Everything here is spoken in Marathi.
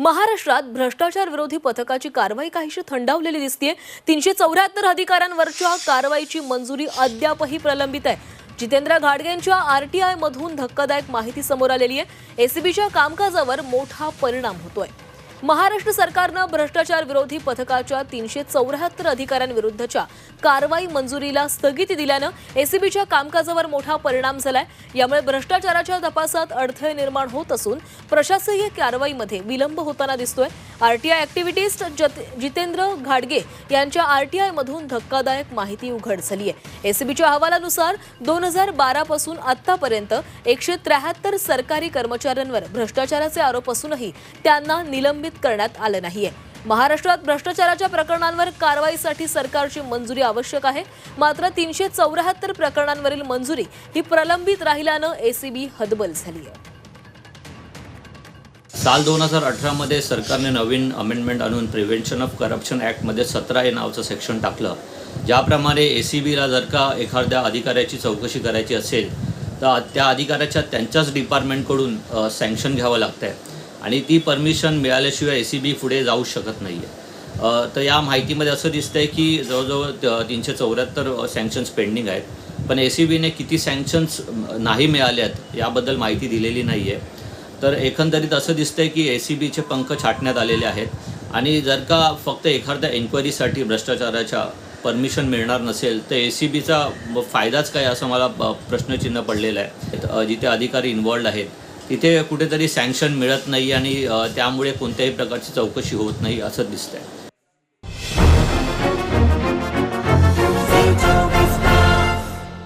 महाराष्ट्रात भ्रष्टाचार विरोधी पथकाची कारवाई काहीशी थंडावलेली दिसतीये. तीनशे चौऱ्याहत्तर अधिकाऱ्यांवरच्या कारवाईची मंजुरी अद्यापही प्रलंबित आहे. जितेंद्र घाडगेंच्या आरटीआय मधून धक्कादायक माहिती समोर आलेली आहे. एसीबीच्या कामकाजावर मोठा परिणाम होतोय. महाराष्ट्र सरकारनं भ्रष्टाचार विरोधी पथकाच्या तीनशे चौऱ्याहत्तर अधिकाऱ्यांविरुद्धच्या कारवाई मंजुरीला स्थगिती दिल्यानं एसीबीच्या कामकाजावर मोठा परिणाम झालाय. यामुळे भ्रष्टाचाराच्या तपासात अडथळे निर्माण होत असून प्रशासकीय कारवाईमध्ये विलंब होताना दिसतोय. आरटीआय ऍक्टिव्हिटीस्ट जितेंद्र घाडगे यांच्या आरटीआय मधून धक्कादायक माहिती उघड झाली आहे एसीबीच्या अहवालानुसार दोन हजार बारा पासून आतापर्यंत एकशे त्र्याहत्तर सरकारी कर्मचाऱ्यांवर भ्रष्टाचाराचे आरोप असूनही त्यांना निलंबित करण्यात आलं नाहीये. महाराष्ट्रात भ्रष्टाचाराच्या प्रकरणांवर कारवाईसाठी सरकारची मंजुरी आवश्यक आहे. मात्र तीनशे चौऱ्याहत्तर प्रकरणांवरील मंजुरी ही प्रलंबित राहिल्यानं एसीबी हतबल झाली आहे साल दोन हजार अठरामध्ये सरकारने नवीन अमेंडमेंट आणून प्रिव्हेन्शन ऑफ करप्शन ॲक्टमध्ये सतरा हे नावचं सेक्शन टाकलं. ज्याप्रमाणे ए सी बीला जर का एखाद्या अधिकाऱ्याची चौकशी करायची असेल तर त्या अधिकाऱ्याच्या त्यांच्याच डिपार्टमेंटकडून सँक्शन घ्यावं लागतं आहे आणि ती परमिशन मिळाल्याशिवाय ए सी बी पुढे जाऊ शकत नाही आहे तर या माहितीमध्ये असं दिसतंय की जवळजवळ तीनशे चौऱ्याहत्तर सँक्शन्स पेंडिंग आहेत. पण ए सी बीने किती सँक्शन्स नाही मिळाल्यात आहेत याबद्दल माहिती दिलेली नाही आहे तर एकंदरीत असं दिसतंय की ए सी बीचे पंख छाटण्यात आलेले आहेत. आणि जर का फक्त एखाद्या एन्क्वायरीसाठी भ्रष्टाचाराच्या परमिशन मिळणार नसेल तर ए सी बीचा फायदाच काय असं मला प्रश्नचिन्ह पडलेलं आहे. जिथे अधिकारी इन्वॉल्ड आहेत तिथे कुठेतरी सँक्शन मिळत नाही आणि त्यामुळे कोणत्याही प्रकारची चौकशी होत नाही असं दिसतंय.